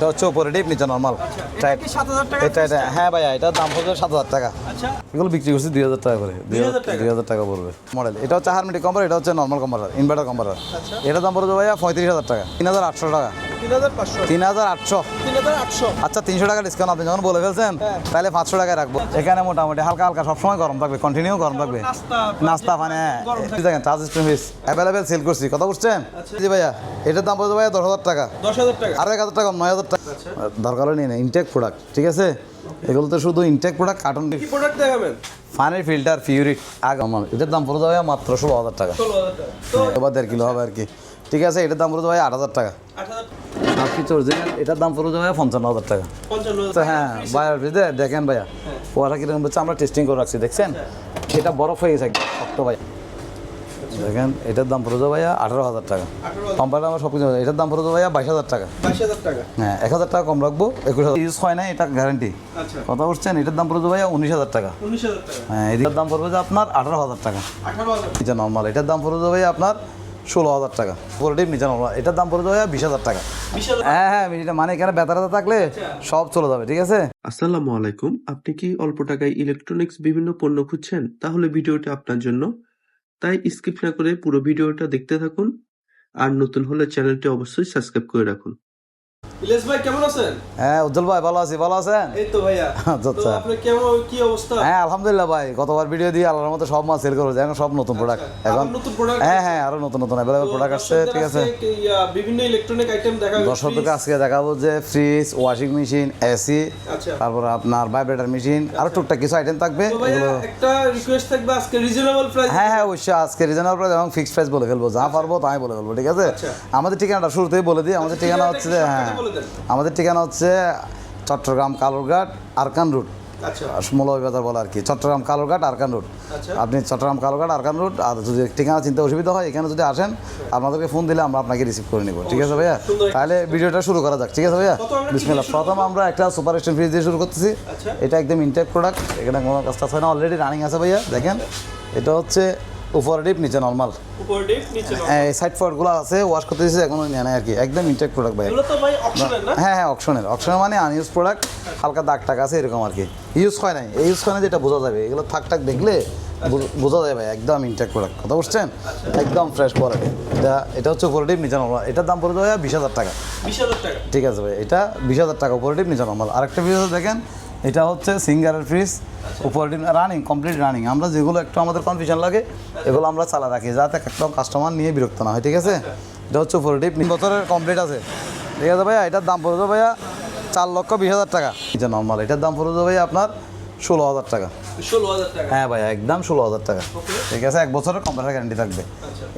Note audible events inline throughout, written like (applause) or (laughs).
এটা হচ্ছে উপরে ডিপ নিচে নর্মাল এটা কি 7000 টাকা এটা এটা হ্যাঁ ভাইয়া এটার দাম পড়বে সাত হাজার টাকা। আচ্ছা। এগুলো বিক্রি করছি দুই হাজার টাকা করে। 2000 টাকা? দুই হাজার টাকা পড়বে। মডেল এটা হচ্ছে হারমেটিক কম্পার এটা হচ্ছে নর্মাল কম্পার ইনভার্টার কম্পার এটা দাম পড়বে ভাইয়া পঁয়ত্রিশ হাজার টাকা। তিন হাজার আটশো টাকা। 3500 তিন হাজার আটশো। 3800 আচ্ছা তিনশো টাকা ডিসকাউন্ট আপনি যখন বলে ফেলছেন হ্যাঁ। তাহলে পাঁচশো টাকায় রাখব। এখানে মোটামুটি হালকা হালকা সবসময় গরম থাকবে কন্টিনিউ গরম থাকবে। নাস্তা, মানে দেখেন চার্জ অ্যাভেলেবেল সেল করছি। কথা বুঝছেন আচ্ছা। জি ভাইয়া এটার দাম ভাইয়া দশ হাজার টাকা। 10000 টাকা। আরও এক হাজার টাকা নয় হাজার টাকা। দরকার হলে নিয়ে নেই ইনটেক প্রোডাক্ট ঠিক আছে? এগুলো তো শুধু ইনটেক প্রোডাক্ট কার্টন কি প্রোডাক্ট দেখাবেন? পানির ফিল্টার এটার দাম পড়ে যাবে মাত্র ষোলো হাজার টাকা। 16000 টাকা। এবার দেড় কিলো হবে আর কি। ঠিক আছে এটার দাম পড়ে যাবে আট হাজার টাকা। 8000 সব কিছু অরিজিনাল এটার দাম পড়ে যাবে পঞ্চান্ন হাজার টাকা। হ্যাঁ ভাইয়ার ভিতরে দেখেন ভাইয়া। পোয়াটা কীরকম হচ্ছে আমরা টেস্টিং করে রাখছি দেখছেন? এটা বরফ হয়ে গেছে একদম শক্ত ভাই। দেখেন এটার দাম পড়ে যাবে ভাইয়া আঠারো হাজার টাকা। 18000 আমার সব কিছু এটার দাম পড়ে যাবে ভাইয়া বাইশ হাজার টাকা। হ্যাঁ এক হাজার টাকা কম রাখব একুশ হাজার। ইউজ হয় না এটা গ্যারান্টি আচ্ছা। কথা বলছেন এটার দাম পড়বে ভাইয়া উনিশ হাজার টাকা। হ্যাঁ এটার দাম পড়বে যে আপনার আঠারো হাজার টাকা। 18000 নিচে নর্মাল এটার দাম পড়বে ভাইয়া আপনার ষোলো হাজার টাকা। পুরোটি নিচে এটার দাম পড়ে যাবে বিশ হাজার টাকা। 20000 হ্যাঁ হ্যাঁ এটা মানে এখানে বেতারাতে থাকলে সব চলে যাবে ঠিক আছে? আসসালামু আলাইকুম। আপনি কি অল্প টাকায় ইলেকট্রনিক্স বিভিন্ন পণ্য খুঁজছেন? তাহলে ভিডিওটি আপনার জন্য। তাই স্কিপ না করে পুরো ভিডিওটা দেখতে থাকুন। আর নতুন হলে চ্যানেলটি অবশ্যই সাবস্ক্রাইব করে রাখুন। ইলেশ ভাই কেমন আছেন? হ্যাঁ উজ্জ্বল ভাই ভালো আছি ভালো আছেন? এই তো ভাইয়া। (laughs) আচ্ছা, আচ্ছা। কেমন কি অবস্থা? হ্যাঁ আলহামদুলিল্লাহ ভাই গতবার ভিডিও দিয়ে আল্লাহর মতো সব মাল সেল করেছে এখন সব নতুন প্রোডাক্ট আচ্ছা, এখন নতুন product হ্যাঁ হ্যাঁ আরও নতুন নতুন প্রোডাক্ট আসছে ঠিক আছে। আজকে বিভিন্ন ইলেকট্রনিক আইটেম দেখা দর্শকদেরকে আজকে দেখাবো যে ফ্রিজ ওয়াশিং মেশিন এসি তারপর আপনার ভাইব্রেটার মেশিন আরও টুকটাক কিছু আইটেম থাকবে এগুলো একটা রিকোয়েস্ট থাকবে আজকে রিজনেবল প্রাইস হ্যাঁ হ্যাঁ অবশ্যই আজকে রিজনেবল প্রাইস এবং ফিক্সড প্রাইস বলে ফেলব যা পারব তাই বলে ফেলব ঠিক আছে। আমাদের ঠিকানাটা শুরুতেই বলে দিই আমাদের ঠিকানা হচ্ছে হ্যাঁ। আমাদের ঠিকানা হচ্ছে চট্টগ্রাম কালুরঘাট আরকান রুট আচ্ছা। মৌলভী বাজার বলে আর কি চট্টগ্রাম কালুরঘাট আরকান রুট আচ্ছা। আপনি চট্টগ্রাম কালুরঘাট আরকান রুট আর যদি ঠিকানা চিন্তা অসুবিধা হয় এখানে যদি আসেন আপনাদেরকে ফোন দিলে আমরা আপনাকে রিসিভ করে নিব। ঠিক আছে ভাইয়া? তাহলে ভিডিওটা শুরু করা যাক। ঠিক আছে ভাইয়া? শুরু প্রথম আমরা একটা সুপার স্টেশন ফ্রিজ দিয়ে শুরু করতেছি। আচ্ছা। এটা একদম ইনটেক প্রোডাক্ট এখানে কোনো কাজটা হয় না। অলরেডি রানিং আছে ভাইয়া দেখেন। এটা হচ্ছে উপরে ডিপ নিচে নর্মাল। উপর ডিপ নিচে। এই সাইড ফোয়ারগুলো আছে ওয়াশ করতে দিয়েছে এখনও নিয়ে নেয় আর কি। একদম ইনটেক প্রোডাক্ট ভাই। এগুলো তো ভাই না? হ্যাঁ হ্যাঁ অপশনের অপশনের মানে আনইউজ প্রোডাক্ট হালকা দাগ টাক আছে এরকম আর কি। ইউজ হয় নাই। এই ইউজ হয় না যেটা বোঝা যাবে। এগুলো থাক টাক দেখলে বোঝা যায় ভাই একদম ইনটেক প্রোডাক্ট কথা বুঝছেন? একদম ফ্রেশ কোয়ালিটি এটা এটা হচ্ছে উপরে ডিপ নিচে নর্মাল। এটার দাম পড়ে যাবে বিশ হাজার টাকা। বিশ হাজার টাকা। ঠিক আছে ভাই এটা বিশ হাজার টাকা উপরে ডিপ নিচে নর্মাল। আরেকটা আছে দেখেন এটা হচ্ছে সিঙ্গারের ফ্রিজ উপর ডিপ রানিং কমপ্লিট রানিং আমরা যেগুলো একটু আমাদের কনফিউশন লাগে এগুলো আমরা চালা রাখি যাতে একটা কাস্টমার নিয়ে বিরক্ত না হয় ঠিক আছে? এটা হচ্ছে উপর ডিপ বছরের কমপ্লিট আছে। ঠিক আছে ভাইয়া এটার দাম পড়ে ভাইয়া চার লক্ষ বিশ হাজার টাকা। এটা নর্মাল এটার দাম পড়ে ভাইয়া আপনার ষোলো হাজার টাকা। ষোলো হাজার টাকা? হ্যাঁ ভাইয়া একদম ষোলো হাজার টাকা। ঠিক আছে এক বছরের কম্পিউটার গ্যারান্টি থাকবে।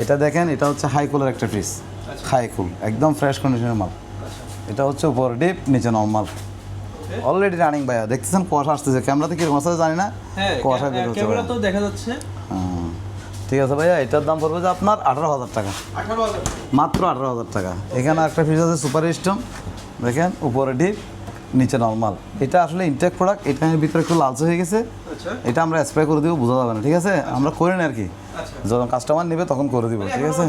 এটা দেখেন এটা হচ্ছে হাই কুলের একটা ফ্রিজ হাই কুল একদম ফ্রেশ কন্ডিশনের মাল। এটা হচ্ছে উপর ডিপ নিচে নর্মাল অলরেডি রানিং ভাইয়া। দেখতেছেন কুয়াশা আসতেছে। ক্যামেরাতে কীরকম আসছে জানি না। হ্যাঁ কুয়াশা বের হচ্ছে ক্যামেরা তো দেখা যাচ্ছে। ঠিক আছে ভাইয়া এটার দাম পড়বে যে আপনার আঠারো হাজার টাকা। মাত্র আঠারো হাজার টাকা। এখানে একটা ফিচার আছে সুপার স্টম দেখেন উপরে ডিপ নিচে নর্মাল এটা আসলে ইনটেক প্রোডাক্ট এটা ভিতরে একটু লালচে হয়ে গেছে। আচ্ছা। এটা আমরা স্প্রে করে দিব বোঝা যাবে না ঠিক আছে? আমরা করি না আর কি। আচ্ছা। যখন কাস্টমার নেবে তখন করে দিব ঠিক আছে?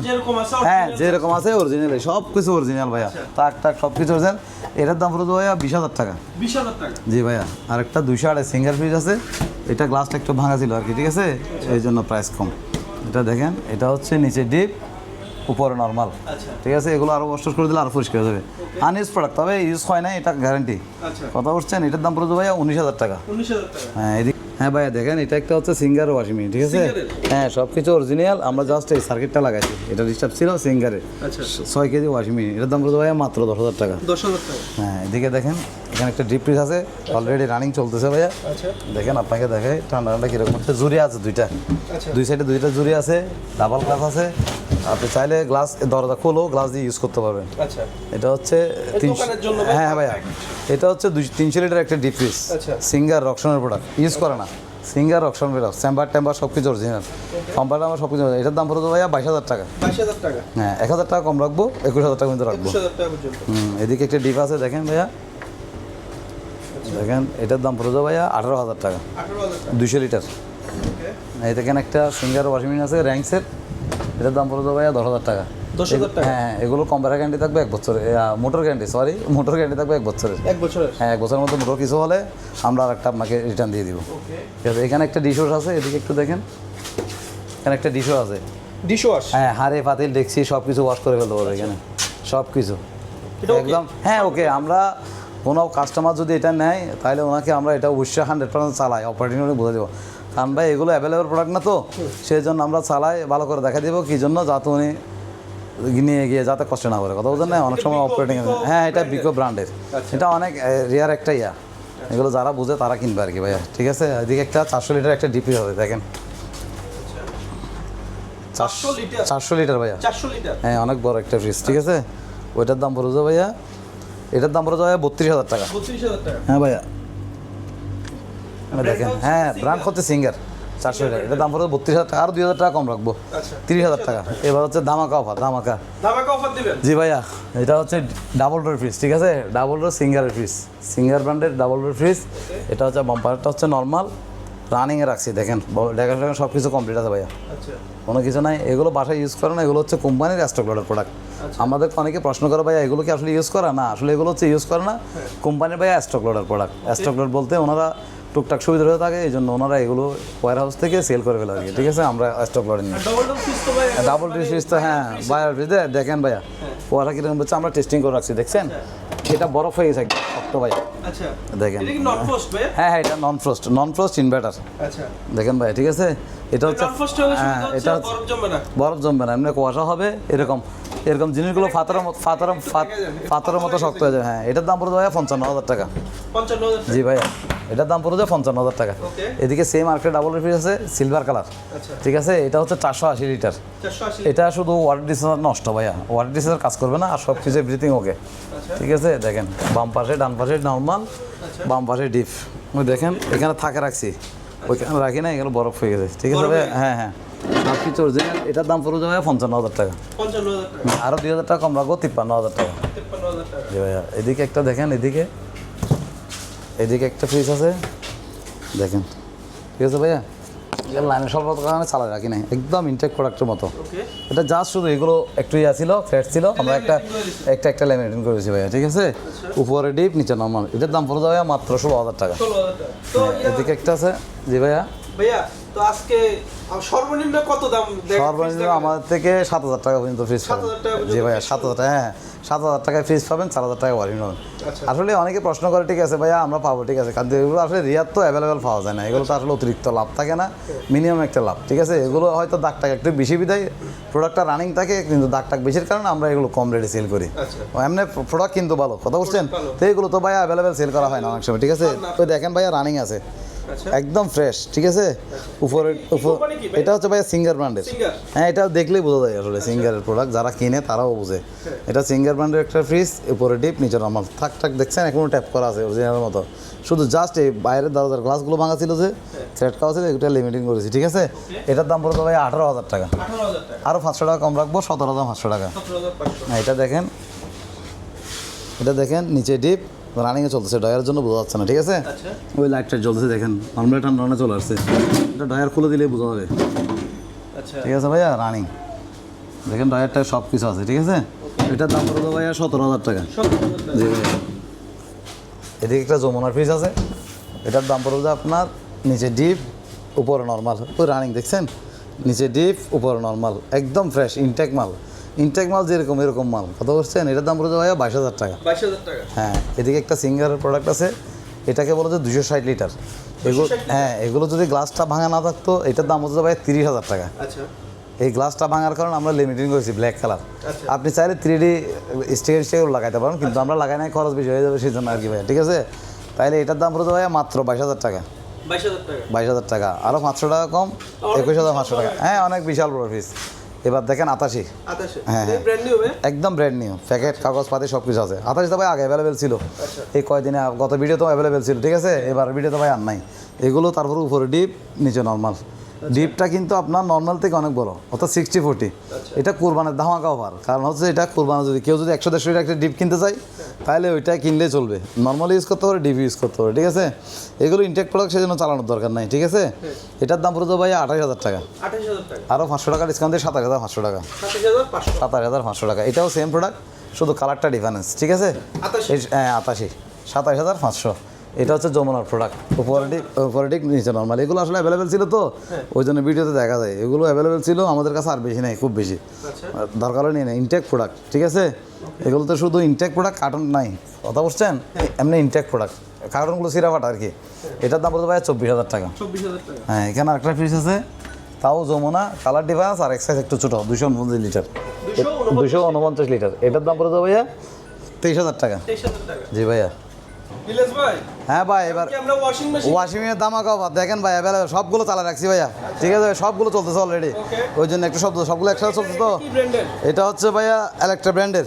হ্যাঁ যেরকম আছে অরিজিনাল সব কিছু অরিজিনাল ভাইয়া তাক টাক সব কিছু অরিজিনাল এটার দাম পড়ে ভাইয়া বিশ হাজার টাকা। বিশ হাজার টাকা। জি ভাইয়া আর একটা দুইশো আড়াই সিঙ্গার ফ্রিজ আছে। এটা গ্লাসটা একটু ভাঙা ছিল আর কি ঠিক আছে? এই জন্য প্রাইস কম। এটা দেখেন এটা হচ্ছে নিচে ডিপ উপরে নর্মাল আচ্ছা। ঠিক আছে? এগুলো আরও কষ্ট করে দিলে আরও পরিষ্কার হয়ে যাবে। আনইউজ প্রোডাক্ট তবে ইউজ হয় না এটা গ্যারান্টি আচ্ছা। কথা বলছেন এটার দাম পড়ে ভাইয়া উনিশ হাজার টাকা। হ্যাঁ এদিক হ্যাঁ ভাইয়া দেখেন এটা একটা হচ্ছে সিঙ্গার ওয়াশিং মেশিন ঠিক আছে? হ্যাঁ সব কিছু অরিজিনাল আমরা জাস্ট এই সার্কিটটা লাগাইছি। এটা ডিস্টার্ব ছিল সিঙ্গারে। আচ্ছা। ছয় কেজি ওয়াশিং মেশিন এটার দাম পড়ে ভাইয়া মাত্র দশ হাজার টাকা। দশ হাজার টাকা। হ্যাঁ এদিকে দেখেন এখানে একটা ডিপ ফ্রিজ আছে। অলরেডি রানিং চলতেছে ভাইয়া। আচ্ছা। দেখেন আপনাকে দেখাই ঠান্ডা ঠান্ডা কীরকম হচ্ছে। জুড়ি আছে দুইটা। আচ্ছা। দুই সাইডে দুইটা জুড়ি আছে। ডাবল গ্লাস আছে। আপনি চাইলে গ্লাস দরজা খোলো গ্লাস দিয়ে ইউজ করতে পারবেন। আচ্ছা। এটা হচ্ছে দোকানের হ্যাঁ ভাইয়া। এটা হচ্ছে দুই তিনশো লিটার একটা ডিপ ফ্রিজ আচ্ছা। সিঙ্গার রকশনের প্রোডাক্ট ইউজ করে না। সিঙ্গার রকশন প্রোডাক্ট চেম্বার টেম্বার সব কিছু অরিজিনাল কোম্পানি আমার সব কিছু এটার দাম পড়ে ভাইয়া বাইশ হাজার টাকা। টাকা? হ্যাঁ এক হাজার টাকা কম রাখব একুশ হাজার টাকা কিন্তু রাখব। হুম এদিকে একটা ডিপ আছে দেখেন ভাইয়া। দেখেন এটার দাম পড়ে যাবে ভাইয়া আঠারো হাজার টাকা। দুশো লিটার দেখেন একটা সিঙ্গার ওয়াশিং মেশিন আছে র্যাঙ্কসের এটার দাম পড়ে যাবে ভাইয়া দশ হাজার টাকা। হ্যাঁ হ্যাঁ, এগুলো গ্যারান্টি থাকবে এক বছর motor guarantee sorry (laughs) motor guarantee থাকবে এক বছরের। এক বছরের? হ্যাঁ এক বছরের মধ্যে মোটর কিছু হলে আমরা আর একটা আপনাকে রিটার্ন দিয়ে দিব। ঠিক আছে এখানে একটা ডিশোস আছে এদিকে একটু দেখেন। এখানে একটা ডিশো আছে। ডিশ ওয়াশ হ্যাঁ হাড়ে পাতিল ডেকছি সব কিছু ওয়াশ করে ফেলতে পারবে এখানে। সব কিছু একদম হ্যাঁ ওকে আমরা কোনো কাস্টমার যদি এটা নেয় তাহলে ওনাকে আমরা এটা অবশ্যই হান্ড্রেড পার্সেন্ট চালাই অপারেটিং বুঝে দেবো। কারণ ভাই এগুলো অ্যাভেলেবেল প্রোডাক্ট না তো? সেই জন্য আমরা চালাই ভালো করে দেখা দেবো কী জন্য যাতে উনি নিয়ে গিয়ে যাতে কষ্ট না করে। কথা বলছেন না? অনেক সময় অপারেটিং হ্যাঁ এটা? বিকো ব্র্যান্ডের আচ্ছা। এটা অনেক রেয়ার একটা ইয়া। এগুলো যারা বুঝে তারা কিনবে আর কি ভাইয়া। ঠিক আছে? এদিকে একটা চারশো লিটার একটা ডিপি হবে দেখেন। চারশো লিটার ভাইয়া। হ্যাঁ অনেক বড় একটা ফ্রিজ ঠিক আছে? ওইটার দাম পড়ে ভাইয়া। এটার দাম পড়ে যাবে বত্রিশ হাজার টাকা। হ্যাঁ ভাইয়া। দেখেন হ্যাঁ ব্র্যান্ড হচ্ছে সিঙ্গার চারশো লিটার এটার দাম পড়ে বত্রিশ হাজার টাকা। আর দুই হাজার টাকা কম রাখব। আচ্ছা। তিরিশ হাজার টাকা। এবার হচ্ছে ধামাকা অফার ধামাকা। ধামাকা অফার দিবেন? জি ভাইয়া এটা হচ্ছে ডাবল ডোর ফ্রিজ ঠিক আছে? ডাবল ডোর সিঙ্গারের ফ্রিজ সিঙ্গার ব্র্যান্ডের ডাবল ডোর ফ্রিজ এটা হচ্ছে বাম্পারটা হচ্ছে নর্মাল রানিংয়ে রাখছি দেখেন। দেখা সব কিছু কমপ্লিট আছে ভাইয়া। আচ্ছা। কোনো কিছু নাই। এগুলো বাসায় ইউজ করে না এগুলো হচ্ছে কোম্পানির স্টক লোডের প্রোডাক্ট আমাদের অনেকে প্রশ্ন করে ভাইয়া এগুলো কি আসলে ইউজ করা? না আসলে এগুলো হচ্ছে ইউজ করে না। কোম্পানির ভাইয়া স্টক লোডের প্রোডাক্ট স্টক লোড বলতে ওনারা টুকটাক সুবিধা হয়ে থাকে এই জন্য ওনারা এগুলো ওয়ার হাউস থেকে সেল করে ফেলে আর কি। ঠিক আছে আমরা স্টক লোডে নিই। ডবল ফিস তো ভাই হ্যাঁ ভাইয়া দেখেন ভাইয়া ওরা কীরকম হচ্ছে আমরা টেস্টিং করে রাখছি দেখছেন? এটা বরফ হয়ে গেছে শক্ত ভাইয়া আচ্ছা। দেখেন। ভাই হ্যাঁ হ্যাঁ এটা non frost non frost inverter আচ্ছা। দেখেন ভাই ঠিক আছে? এটা হচ্ছে হ্যাঁ এটা বরফ জমবে না এমনি কুয়াশা হবে এরকম। এরকম জিনিসগুলো ফাতরের মতো ফাতরের ফাতরের মতো শক্ত হয়ে যাবে হ্যাঁ এটার দাম পড়ে যাবে পঞ্চান্ন হাজার টাকা। জি ভাইয়া এটার দাম পড়ে যাবে পঞ্চান্ন হাজার টাকা। এদিকে সেম আরেকটা ডাবল রিফিস আছে সিলভার কালার আচ্ছা। ঠিক আছে? এটা হচ্ছে চারশো আশি লিটার এটা শুধু ওয়াটার ডিসেন্সার নষ্ট ভাইয়া। ওয়াটার ডিসেন্সার কাজ করবে না আর সব কিছু এভরিথিং ওকে ঠিক আছে? দেখেন বাম পাশে ডান পাশে নর্মাল আচ্ছা। বাম পাশে ডিপ দেখেন এখানে থাকে রাখছি। ওইখানে রাখি না এগুলো বরফ হয়ে গেছে। ঠিক আছে? হয়ে হ্যাঁ। হ্যাঁ সব অরিজিনাল এটার দাম পড়ে যাবে পঞ্চান্ন হাজার টাকা। আরও দুই হাজার টাকা কম রাখব তিপ্পান্ন হাজার টাকা। জি ভাইয়া এদিকে একটা দেখেন এদিকে। এদিকে একটা ফ্রিজ আছে। দেখেন। ঠিক আছে ভাইয়া? লাইনের স্বল্প কারণে চালা রাখি নাই। একদম ইনটেক প্রোডাক্টের মতো। এটা জাস্ট শুধু এগুলো একটু ইয়া ছিল ফ্যাট ছিল। আমরা একটা একটা একটা লেমিনেটিং করেছি ভাইয়া ঠিক আছে? উপরে ডিপ নিচে নর্মাল এটার দাম পড়ে যাবে মাত্র ষোলো হাজার টাকা। এদিকে একটা আছে। জি ভাইয়া? ভাইয়া তো আজকে সর্বনিম্ন কত দাম সর্বনিম্ন আমাদের থেকে সাত হাজার টাকা পর্যন্ত ফ্রিজ 7,000 পাবেন জি ভাইয়া সাত হাজার টাকা হ্যাঁ সাত হাজার টাকায় ফ্রিজ পাবেন চার হাজার টাকা ওয়ারেন্টি পাবেন। আচ্ছা। আসলে অনেকে প্রশ্ন করে ঠিক আছে ভাইয়া আমরা পাবো ঠিক আছে। কিন্তু এগুলো আসলে রিয়ার তো অ্যাভেলেবেল পাওয়া যায় না। এগুলো তো আসলে অতিরিক্ত লাভ থাকে না মিনিমাম একটা লাভ ঠিক আছে? এগুলো হয়তো দাগ টাক একটু বেশি বিদায় প্রোডাক্টটা রানিং থাকে কিন্তু দাগ টাক বেশির কারণে আমরা এগুলো কম রেটে সেল করি। আচ্ছা। এমনি প্রোডাক্ট কিন্তু ভালো কথা বুঝছেন? ভালো। তো এগুলো তো ভাইয়া অ্যাভেলেবেল সেল করা হয় না অনেক সময় ঠিক আছে? তো দেখেন ভাইয়া রানিং আছে। আচ্ছা একদম ফ্রেশ ঠিক আছে? উপরে উপর ভাই? এটা হচ্ছে ভাইয়া সিঙ্গার ব্র্যান্ডের হ্যাঁ এটা দেখলেই বোঝা যায় আসলে সিঙ্গারের প্রোডাক্ট যারা কিনে তারাও বোঝে। এটা সিঙ্গার ব্র্যান্ডের একটা ফ্রিজ উপরে ডিপ নিচে নর্মাল থাক থাক দেখছেন এখনও ট্যাপ করা আছে অরিজিনাল মতো। শুধু জাস্ট এই বাইরের দরজার গ্লাসগুলো ভাঙা ছিল যে থ্রেড খাওয়া ছিল এটা লিমিটিং করেছি ঠিক আছে? এটার দাম পড়ে ভাই আঠারো হাজার টাকা। আরও পাঁচশো টাকা কম রাখব সতেরো হাজার পাঁচশো টাকা। হ্যাঁ এটা দেখেন। এটা দেখেন নিচে ডিপ রানিংয়ে চলতেছে ডয়ারের জন্য বোঝা যাচ্ছে না ঠিক আছে? আচ্ছা। ওই লাইটটা জ্বলছে দেখেন নর্মাল ঠান্ডা রান্না চলে আসছে। এটা ডয়ার খুলে দিলেই বোঝা যাবে। আচ্ছা। ঠিক আছে ভাইয়া? রানিং দেখেন ডয়ারটা সব কিছু আছে ঠিক আছে? এটার দাম পড়বে ভাইয়া সতেরো হাজার টাকা। সতেরো হাজার টাকা। জি ভাইয়া। এদিকে একটা যমুনার ফ্রিজ আছে। এটার দাম পড়বে আপনার নিচে ডিপ উপরে নর্মাল ওই রানিং দেখছেন? নিচে ডিপ উপরে নর্মাল একদম ফ্রেশ ইনটেক মাল। ইনটেক মাল যেরকম এরকম মাল। কত বলছেন? এটার দাম পড়বে ভাইয়া বাইশ হাজার টাকা। বাইশ হাজার টাকা। হ্যাঁ এদিকে একটা সিঙ্গারের প্রোডাক্ট আছে। এটাকে বলা যায় দুশো ষাট লিটার এগুলো হ্যাঁ এগুলো যদি গ্লাসটা ভাঙা না থাকতো এটার দাম হচ্ছে ভাই তিরিশ হাজার টাকা। আচ্ছা। এই গ্লাসটা ভাঙার কারণে আমরা লিমিটিং করেছি ব্ল্যাক কালার আচ্ছা। আপনি চাইলে থ্রি ডি স্টিকার স্টিকার লাগাইতে পারেন কিন্তু আমরা লাগাই নাই খরচ বেশি হয়ে যাবে সেই জন্য আর কি ভাই ঠিক আছে? তাহলে এটার দাম পড়তে ভাই মাত্র বাইশ হাজার টাকা। বাইশ হাজার টাকা। আরও পাঁচশো টাকা কম একুশ হাজার পাঁচশো টাকা। হ্যাঁ অনেক বিশাল বড় পিস এবার দেখেন আতাশি। হ্যাঁ, হ্যাঁ। একদম ব্র্যান্ড নিউ প্যাকেট কাগজ পাতি সব কিছু আছে। আতাশি তো ভাই আগে অ্যাভেলেবেল ছিল। আচ্ছা। এই কয়দিনে গত ভিডিও তো অ্যাভেলেবেল ছিল ঠিক আছে? এবার ভিডিও তো ভাই আর নাই। এগুলো তারপর উপরে ডিপ নিচে নর্মাল ডিপটা কিন্তু আপনার নর্মাল থেকে অনেক বড় অর্থাৎ সিক্সটি ফোর্টি এটা কোরবানের ধামাকা অফার কারণ হচ্ছে এটা কোরবানে যদি কেউ যদি একশো দেড়শো টাকা একটা ডিপ কিনতে চায় তাহলে ওইটা কিনলে চলবে। নর্মাল ইউজ করতে পারে ডিপ ইউজ করতে পারে ঠিক আছে? এগুলো ইনটেক প্রোডাক্ট সেজন্য চালানোর দরকার নাই ঠিক আছে? এটার দাম পড়ে ভাই আঠাশ হাজার টাকা। আরও পাঁচশো টাকা ডিসকাউন্ট দিয়ে সাতাশ হাজার পাঁচশো টাকা। সাতাশ হাজার পাঁচশো। টাকা। এটাও সেম প্রোডাক্ট শুধু কালারটা ডিফারেন্স ঠিক আছে? হ্যাঁ আটাশি সাতাশ হাজার পাঁচশো। এটা হচ্ছে যমুনার প্রোডাক্ট উপরেটিক নিচে নর্মাল এগুলো আসলে অ্যাভেলেবেল ছিল তো ওই জন্য ভিডিওতে দেখা যায়। এগুলো অ্যাভেলেবেল ছিল আমাদের কাছে আর বেশি নেই খুব বেশি। আচ্ছা। দরকার হলে নিয়ে নেই ইনটেক প্রোডাক্ট ঠিক আছে? এগুলো তো শুধু ইনটেক প্রোডাক্ট কার্টন নাই। কথা বুঝছেন? এমনি ইনটেক প্রোডাক্ট কার্টনগুলো সিরাফাট আর কি। এটার দাম পড়তে ভাই চব্বিশ হাজার টাকা। হ্যাঁ এখানে আরেকটা পিস আছে। তাও যমুনা কালার ডিফারেন্স আর এক্সাইজ একটু ছোটো দুশো উনপঞ্চাশ লিটার। দুশো উনপঞ্চাশ লিটার। এটার দাম পড়ে তো ভাইয়া তেইশ হাজার টাকা। জি ভাইয়া। হ্যাঁ ভাই এবার ওয়াশিং মেশিনের দাম আঁকাও দেখেন ভাই অ্যাভেলেবেল সবগুলো চালা রাখছি ভাইয়া। ঠিক আছে সবগুলো চলতেছে অলরেডি ওই জন্য একটু শব্দ সবগুলো একসাথে চলছে তো? এটা হচ্ছে ভাইয়া ইলেকট্রা ব্র্যান্ডের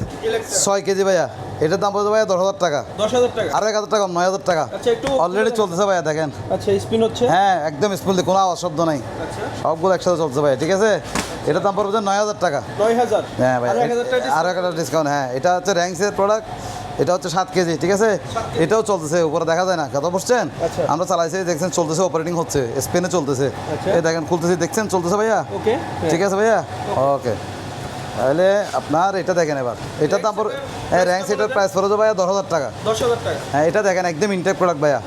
ছয় কেজি ভাইয়া। এটার দাম পড়ছে ভাইয়া দশ হাজার টাকা। দশ হাজার টাকা? আরও এক হাজার টাকা নয় হাজার টাকা। আচ্ছা অলরেডি চলতেছে ভাইয়া দেখেন। আচ্ছা স্পিন হচ্ছে? হ্যাঁ একদম স্কুল কোনো আওয়াজ শব্দ নাই। আচ্ছা। সবগুলো একসাথে চলছে ভাই ঠিক আছে? এটার দাম পড়বে নয় হাজার টাকা। নয় হাজার? হ্যাঁ ভাই আর একটা ডিসকাউন্ট হ্যাঁ। এটা হচ্ছে র্যাঙ্কসের প্রোডাক্ট এটা হচ্ছে সাত কেজি ঠিক আছে? এটাও চলতেছে উপরে দেখা যায় না কথা বুঝছেন? আচ্ছা। আমরা চালাইছি দেখছেন চলতেছে অপারেটিং হচ্ছে স্পেনে চলতেছে। আচ্ছা। এই দেখেন খুলতেছি দেখছেন চলতেছে ভাইয়া? ওকে ঠিক আছে ভাইয়া? ওকে। তাহলে আপনার এটা দেখেন এবার। দাম পড়বে হ্যাঁ র্যাঙ্ক এটার প্রাইস পড়ে ভাইয়া? দশ হাজার টাকা। দশ হাজার টাকা। হ্যাঁ এটা দেখেন একদম ইনটেক প্রোডাক্ট ভাইয়া।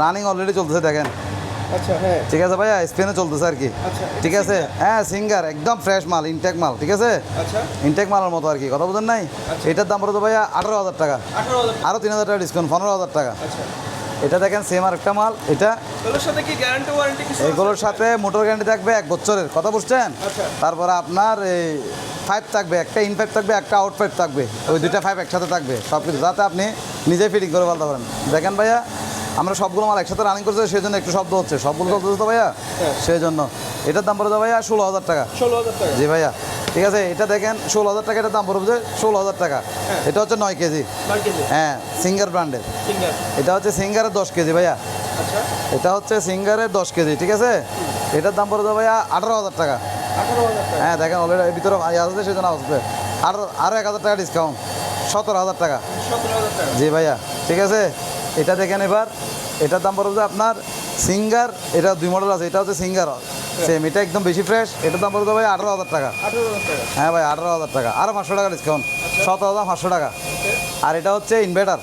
রানিং অলরেডি চলতেছে দেখেন। হ্যাঁ ঠিক আছে ভাইয়া স্পেনে চলতেছে আর কি। আচ্ছা, ঠিক আছে? হ্যাঁ সিঙ্গার একদম ফ্রেশ মাল ইনটেক মাল ঠিক আছে? আচ্ছা। ইনটেক মালের মতো আর কি কথা বলেন নাই? এটার দাম পড়তো ভাইয়া আঠারো হাজার টাকা। আরও তিন হাজার টাকা ডিসকাউন্ট পনেরো হাজার টাকা। আচ্ছা। এটা দেখেন সেম আর একটা মাল এটা এগুলোর সাথে মোটর গ্যারান্টি থাকবে এক বছরের কথা বুঝছেন? আচ্ছা। তারপরে আপনার এই ফাইভ থাকবে একটা ইন ফাইভ থাকবে একটা আউট ফাইভ থাকবে। ওই দুইটা ফাইভ একসাথে থাকবে সব কিছু যাতে আপনি নিজে ফিটিং করে বলতে পারেন। দেখেন ভাইয়া আমরা সবগুলো মাল একসাথে রানিং করছি সেই জন্য একটু শব্দ হচ্ছে। সবগুলো চলতেছে তো ভাইয়া? হ্যাঁ। সেই জন্য এটার দাম পড়বে ভাইয়া ষোলো হাজার টাকা। ষোলো হাজার টাকা। জি ভাইয়া। ঠিক আছে এটা দেখেন ষোলো হাজার টাকা এটার দাম পড়বে ষোলো হাজার টাকা। এটা হচ্ছে নয় কেজি। হ্যাঁ সিঙ্গার ব্র্যান্ডের এটা হচ্ছে সিঙ্গারের দশ কেজি ভাইয়া। আচ্ছা। এটা হচ্ছে সিঙ্গারের দশ কেজি ঠিক আছে? এটার দাম পড়বে ভাইয়া আঠারো হাজার টাকা। হ্যাঁ দেখেন অলরেডি ভিতরে আসবে সেই জন্য আসবে। আর আরও এক হাজার টাকা ডিসকাউন্ট সতেরো হাজার টাকা। জি ভাইয়া ঠিক আছে? এটা দেখেন এবার এটার দাম পড়বে আপনার সিঙ্গার এটা দুই মডেল আছে এটা হচ্ছে সিঙ্গার। সেম এটা একদম বেশি ফ্রেশ এটার দাম পড়বে ভাই আঠারো হাজার টাকা। হ্যাঁ ভাই আঠারো হাজার টাকা। আরও পাঁচশো টাকা ডিসকাউন্ট সতেরো হাজার পাঁচশো টাকা। আর এটা হচ্ছে ইনভার্টার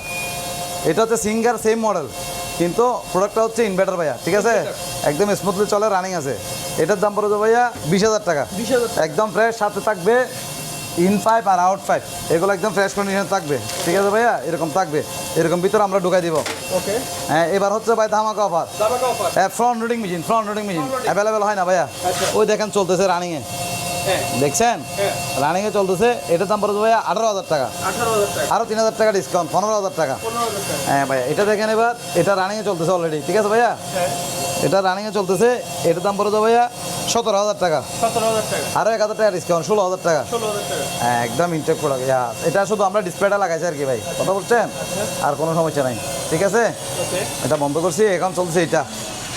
এটা হচ্ছে সিঙ্গার সেম মডেল কিন্তু প্রোডাক্টটা হচ্ছে ইনভার্টার ভাইয়া ঠিক আছে? একদম স্মুথলি চলে রানিং আছে। এটার দাম পড়বে ভাইয়া বিশ হাজার টাকা। একদম ফ্রেশ সাথে থাকবে ইন পাইপ আর আউট পাইপ এগুলো একদম ফ্রেশ কন্ডিশন থাকবে। ঠিক আছে ভাইয়া? এরকম থাকবে। এরকম ভিতরে আমরা ঢুকাই দিব। ওকে হ্যাঁ এবার হচ্ছে ভাই ধামাকা offer offer front loading machine front loading machine available হয় না ভাইয়া? আচ্ছা। ওই দেখেন চলতেছে রানিংয়ে হ্যাঁ। দেখছেন? হ্যাঁ। রানিংয়ে চলতেছে। এটার দাম পড়বে ভাইয়া আঠারো হাজার টাকা। আরও তিন হাজার টাকা ডিসকাউন্ট পনেরো হাজার টাকা। হ্যাঁ ভাইয়া এটা দেখেন এবার। এটা রানিংয়ে চলতেছে অলরেডি ঠিক আছে ভাইয়া? হ্যাঁ। এটা রানিংয়ে চলতেছে। এটার দাম পড়বে ভাইয়া সতেরো হাজার টাকা। আরও এক হাজার টাকা ডিসকাউন্ট ষোলো হাজার টাকা। হ্যাঁ একদম ইনটেক প্রোডাক্ট এটা শুধু আমরা ডিসপ্লেটা লাগাইছি আর কি ভাই। কথা বলছেন? আর কোনো সমস্যা নাই। ঠিক আছে? এটা বন্ধ করছি এখন চলছে এটা।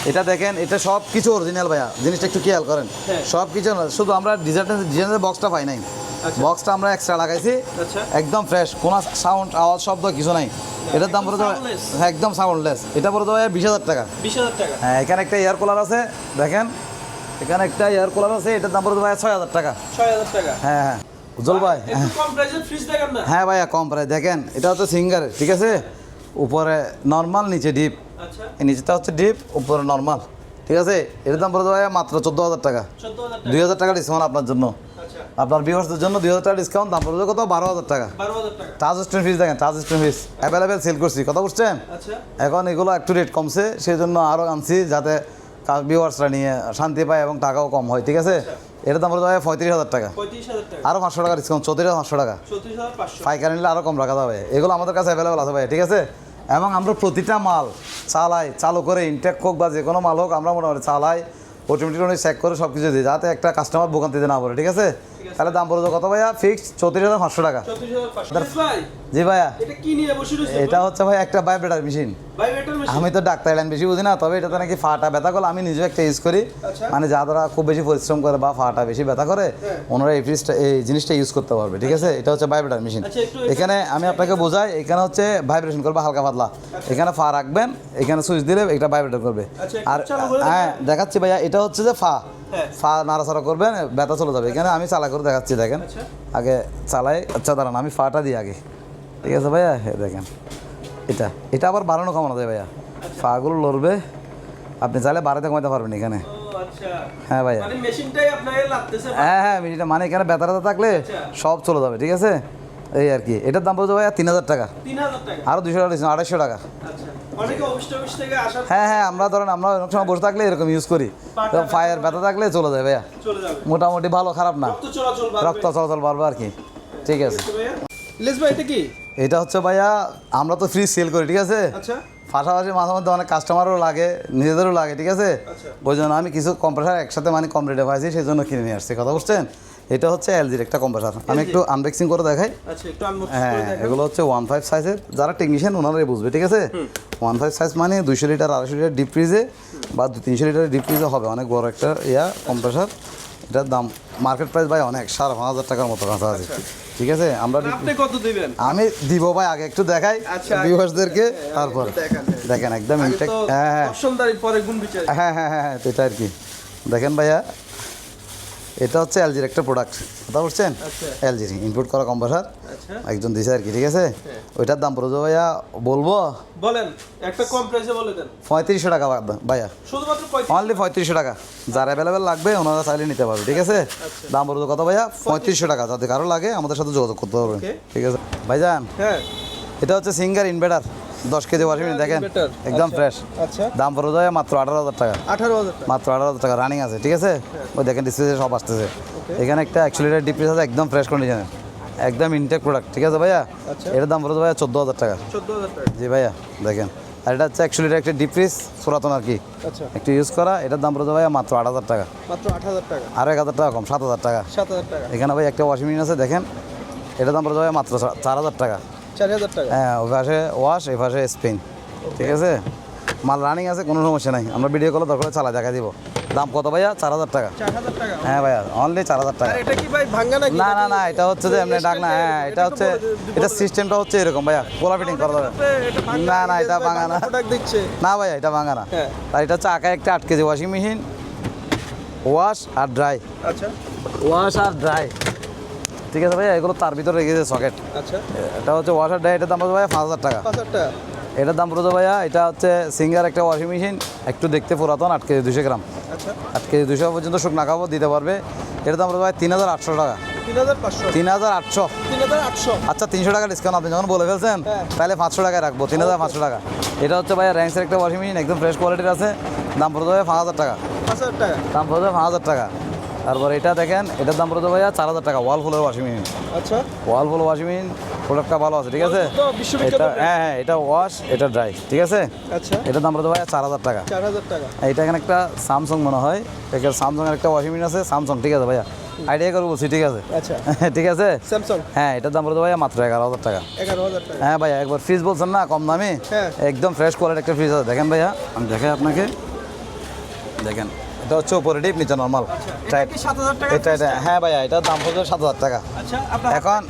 এটা দেখেন এটা সব কিছু অরিজিনাল ভাইয়া। জিনিসটা একটু খেয়াল করেন। হ্যাঁ। সব কিছু শুধু আমরা ডিজাইন ডিজাইনের বক্সটা পাই নাই। আচ্ছা। বক্সটা আমরা এক্সট্রা লাগাইছি। আচ্ছা। একদম ফ্রেশ কোনো সাউন্ড আওয়াজ শব্দ কিছু নাই। এটার দাম পড়ে soundless। হ্যাঁ একদম সাউন্ডলেস এটা পড়ে দেবে বিশ হাজার টাকা। বিশ হাজার টাকা। হ্যাঁ এখানে একটা এয়ার কুলার আছে। দেখেন এখানে একটা এয়ার কুলার আছে এটার দাম পড়ে দেবে ছয় হাজার টাকা। ছয় হাজার টাকা। হ্যাঁ হ্যাঁ। উজ্জ্বল ভাই একটু কম প্রাইসের ফ্রিজ দেখান না? হ্যাঁ ভাইয়া কম প্রায় দেখেন এটা হচ্ছে সিঙ্গার ঠিক আছে? উপরে নর্মাল নিচে ডিপ আচ্ছা। এই নিচেটা হচ্ছে ডিপ উপরে নর্মাল ঠিক আছে? এটার দাম পড়ে ভাইয়া মাত্র চোদ্দ হাজার টাকা। দুই হাজার টাকা ডিসকাউন্ট আপনার জন্য। আচ্ছা। আপনার ভিউয়ার্সদের জন্য দুই হাজার টাকা ডিসকাউন্ট দাম পড়বে কত? বারো হাজার টাকা। টাচ স্ক্রিন ফিস দেখেন টাচ স্ক্রিন ফিস অ্যাভেলেবেল সেল করছি। কথা বুঝছেন? আচ্ছা। এখন এগুলো একটু রেট কমছে সেই জন্য আরও আনছি যাতে ভিউয়ার্সরা নিয়ে শান্তি পায় এবং টাকাও কম হয় ঠিক আছে? এটার দাম পড়বে পঁয়ত্রিশ হাজার টাকা। আরও পাঁচশো টাকা ডিসকাউন্ট চৌত্রিশ হাজার পাঁচশো টাকা। পাইকারি নিলে আরও কম রাখা যাবে। এগুলো আমাদের কাছে অ্যাভেলেবেল আছে ভাই ঠিক আছে? এবং আমরা প্রতিটা মাল চালাই চালু করে ইনটেক হোক বা যে কোনো মাল হোক আমরা মোটামুটি চালাই অটোমেটিক চেক করে সব কিছু দিই যাতে একটা কাস্টমার ভোগান্তিতে না পড়ে ঠিক আছে? তাহলে দাম পড়বে কত ভাইয়া? ফিক্সড চৌত্রিশ হাজার পাঁচশো টাকা। জি ভাইয়া। এটা হচ্ছে ভাই একটা ভাইব্রেটার মেশিন আমি তো ডাক্তার লাইন বেশি বুঝি না তবে এটাতে নাকি ফাটা ব্যথা করলে আমি নিজেও একটা ইউজ করি। আচ্ছা। মানে যারা খুব বেশি পরিশ্রম করে বা ফাটা বেশি ব্যথা করে হ্যাঁ। ওনারা এই ফ্রিজটা এই জিনিসটা ইউজ করতে পারবে ঠিক আছে? এটা হচ্ছে ভাইব্রেটার মেশিন আচ্ছা, এখানে- এখানে আমি আপনাকে বোঝাই এখানে হচ্ছে ভাইব্রেশন করবে হালকা পাতলা। এখানে ফা রাখবেন এখানে সুইচ দিলে এটা ভাইব্রেট করবে। আচ্ছা, আর হ্যাঁ দেখাচ্ছি ভাইয়া এটা হচ্ছে যে ফা। ফা নাড়াচাড়া করবেন ব্যথা চলে যাবে। এখানে আমি চালা করে দেখাচ্ছি দেখেন। আচ্ছা। আগে চালাই আচ্ছা দাঁড়ান আমি ফাটা দিই আগে। ঠিক আছে ভাইয়া? হ্যাঁ দেখেন। এটা এটা আবার বাড়ানো কমানো যায় ভাইয়া। ফাগুলো লড়বে। আপনি চাইলে বাড়াতে কমাতে পারবেন এখানে। আচ্ছা। হ্যাঁ ভাইয়া। মানে হ্যাঁ হ্যাঁ মিনিটা মানে এখানে ব্যথা ব্যথা থাকলে আচ্ছা। সব চলে যাবে ঠিক আছে? এই আর কি। এটার দাম পড়ছে ভাইয়া তিন হাজার টাকা। আরও দুশো টাকা আড়াইশো টাকা। আচ্ছা হ্যাঁ হ্যাঁ আমরা ধরেন আমরা অনেক সময় বসে থাকলে এরকম ইউজ করি। তো ফায়ার ব্যথা থাকলে চলে যায় ভাইয়া। যাবে। মোটামুটি ভালো খারাপ না। রক্ত চলাচল বাড়বে। আর কি। ঠিক আছে। এটা কি? এটা হচ্ছে ভাইয়া আমরা তো ফ্রি সেল করি ঠিক আছে? আচ্ছা। পাশাপাশি মাঝে মধ্যে অনেক কাস্টমারও লাগে নিজেদেরও লাগে ঠিক আছে? আচ্ছা। ওই জন্য আমি কিছু কম্প্রেসার একসাথে মানে কম রেটে পাইছি সেই জন্য কিনে নিয়ে আসছি কথা বুঝছেন? এটা হচ্ছে এলজির একটা কম্প্রেসার আমি একটু আনবেক্সিং করে দেখাই। আচ্ছা একটু আনবক্স হ্যাঁ এগুলো হচ্ছে ওয়ান ফাইভ সাইজের যারা টেকনিশিয়ান ওনারাই বুঝবে ঠিক আছে? ওয়ান ফাইভ সাইজ মানে দুইশো লিটার আড়াইশো লিটার ডিপ ফ্রিজে বা দু তিনশো লিটার ডিপ ফ্রিজে হবে। অনেক বড় একটা ইয়া কম্প্রেসার এটার দাম মার্কেট প্রাইস ভাই অনেক সাড়ে পাঁচ হাজার টাকার মতো কাছাকাছি। ঠিক আছে? আমরা আপনি কত দিবেন? আমি দিব ভাই আগে একটু দেখাই আচ্ছা, ভিউয়ার্সদেরকে হ্যাঁ, তারপর। দেখান, হ্যাঁ। একদম ইনটেক হ্যাঁ হ্যাঁ। হ্যাঁ হ্যাঁ হ্যাঁ হ্যাঁ তো এটা আর কি। দেখেন ভাইয়া এটা হচ্ছে এলজির একটা প্রোডাক্ট কথা বলছেন। এলজির ইনপুট করা কম্প্রেসার আচ্ছা। একজন দিছে আর কি ঠিক আছে? ওইটার দাম পড়বে ভাইয়া বলব? বলেন একটা কম প্রাইসে বলে দেন। পঁয়ত্রিশশো টাকা ভাইয়া। শুধুমাত্র অনলি পঁয়ত্রিশশো টাকা। যার অ্যাভেলেবেল লাগবে ওনারা চাইলে নিতে পারবে ঠিক আছে? আচ্ছা। দাম পড়বে কত ভাইয়া? পঁয়ত্রিশশো টাকা যাতে কারও লাগে আমাদের সাথে যোগাযোগ করতে পারবেন ঠিক আছে? ভাইজান হ্যাঁ। এটা হচ্ছে সিঙ্গার ইনভার্টার দশ কেজি ওয়াশিং মেশিন দেখেন একদম আচ্ছা। ফ্রেশ আচ্ছা। দাম পড়ে যায় মাত্র আঠারো হাজার টাকা। আঠারো হাজার মাত্র আঠারো হাজার টাকা রানিং আছে ঠিক আছে? ওই দেখেন ডিসপ্লে সব আসতেছে। এখানে একটা একশো লিটার ডিপ্রেস আছে একদম ফ্রেশ কন্ডিশনের একদম ইনটেক প্রোডাক্ট ঠিক আছে ভাইয়া? আচ্ছা। এটার দাম পড়ে ভাইয়া চোদ্দ হাজার টাকা। চোদ্দ হাজার টাকা। জি ভাইয়া দেখেন। আর এটা হচ্ছে একশো লিটার একটা ডিপ্রিস পুরাতন আর কি। আচ্ছা। একটু ইউজ করা এটার দাম পড়ে ভাইয়া মাত্র আট হাজার টাকা। মাত্র আট হাজার টাকা। আরও এক হাজার টাকা কম সাত হাজার টাকা। সাত হাজার টাকা। এখানে ভাই একটা ওয়াশিং মেশিন আছে দেখেন। এটার দাম পড়ে ভাইয়া মাত্র চার হাজার টাকা। টাকা। হ্যাঁ ওই পাশে ওয়াশ এই পাশে স্পিন ঠিক আছে? মাল রানিং আছে কোনো সমস্যা নাই। আমরা ভিডিও কলে দরকার চালা দেখা দিব। দাম কত ভাইয়া? চার হাজার টাকা। হ্যাঁ ভাইয়া অনলি চার হাজার টাকা। নাকি? না না না এটা হচ্ছে যে এমনি ডাক না হ্যাঁ এটা হচ্ছে এটা সিস্টেমটা হচ্ছে এরকম ভাইয়া পোলা ফিটিং করা যাবে। না, না, এটা ভাঙা না। না ভাইয়া এটা ভাঙা না। হ্যাঁ। আর এটা হচ্ছে আঁকা একটা আট কেজি ওয়াশিং মেশিন ওয়াশ আর ড্রাই আচ্ছা। ওয়াশ আর ড্রাই ঠিক আছে ভাইয়া এগুলো তার ভিতরে রেখেছে সকেট আচ্ছা। এটা হচ্ছে ওয়াশ আর ড্রাই এটার দাম পড়বে ভাইয়া পাঁচ হাজার টাকা। পাঁচ হাজার টাকা। এটার দাম পড়বে ভাইয়া এটা হচ্ছে সিঙ্গার একটা ওয়াশিং মেশিন একটু দেখতে পুরাতন আট কেজি দুশো গ্রাম। আচ্ছা। আট কেজি দুশো পর্যন্ত শুকনা খাব দিতে পারবে। এটার দাম পড়বে ভাই তিন হাজার আটশো টাকা। তিন হাজার আটশো। আচ্ছা তিনশো টাকা ডিসকাউন্ট আপনি যখন বলে ফেলছেন হ্যাঁ। তাহলে পাঁচশো টাকায় রাখব তিন হাজার পাঁচশো টাকা। এটা হচ্ছে ভাইয়া র্যাঙ্কসের একটা ওয়াশিং মেশিন একদম ফ্রেশ কোয়ালিটির আছে। দাম পড়ে যাবে পাঁচ হাজার টাকা। দাম পড়ে যাবে পাঁচ হাজার টাকা। তারপর এটা দেখেন এটার দাম পড়ে যাবে ভাইয়া চার হাজার টাকা ওয়াল ফুলের ওয়াশিং মেশিন আচ্ছা। ওয়াল ফুল ওয়াশিং মেশিন প্রোডাক্টটা ভালো আছে ঠিক আছে? এটা হ্যাঁ হ্যাঁ এটা ওয়াশ এটা ড্রাই ঠিক আছে? আচ্ছা। এটার দাম পড়ে যাবে ভাইয়া চার হাজার টাকা। চার হাজার টাকা। এইটা এখানে একটা স্যামসং মনে হয়। এখানে স্যামসংয়ের একটা ওয়াশিং মেশিন আছে স্যামসং ঠিক আছে ভাইয়া? আইডিয়া করে বলছি ঠিক আছে? আচ্ছা। (laughs) ঠিক আছে? স্যামসাং হ্যাঁ এটার দাম পড়ে ভাইয়া মাত্র এগারো হাজার টাকা। এগারো হাজার টাকা। হ্যাঁ ভাইয়া একবার ফ্রিজ বলছেন না কম দামে? হ্যাঁ। একদম ফ্রেশ কোয়ালিটি একটা ফ্রিজ আছে। দেখেন ভাইয়া আমি দেখাই আপনাকে। দেখেন এটা হচ্ছে উপরে ডিপ নিচে নর্মাল এটা টাকা এটা এটা হ্যাঁ ভাইয়া এটার দাম পড়বে সাত হাজার টাকা। আচ্ছা এখন।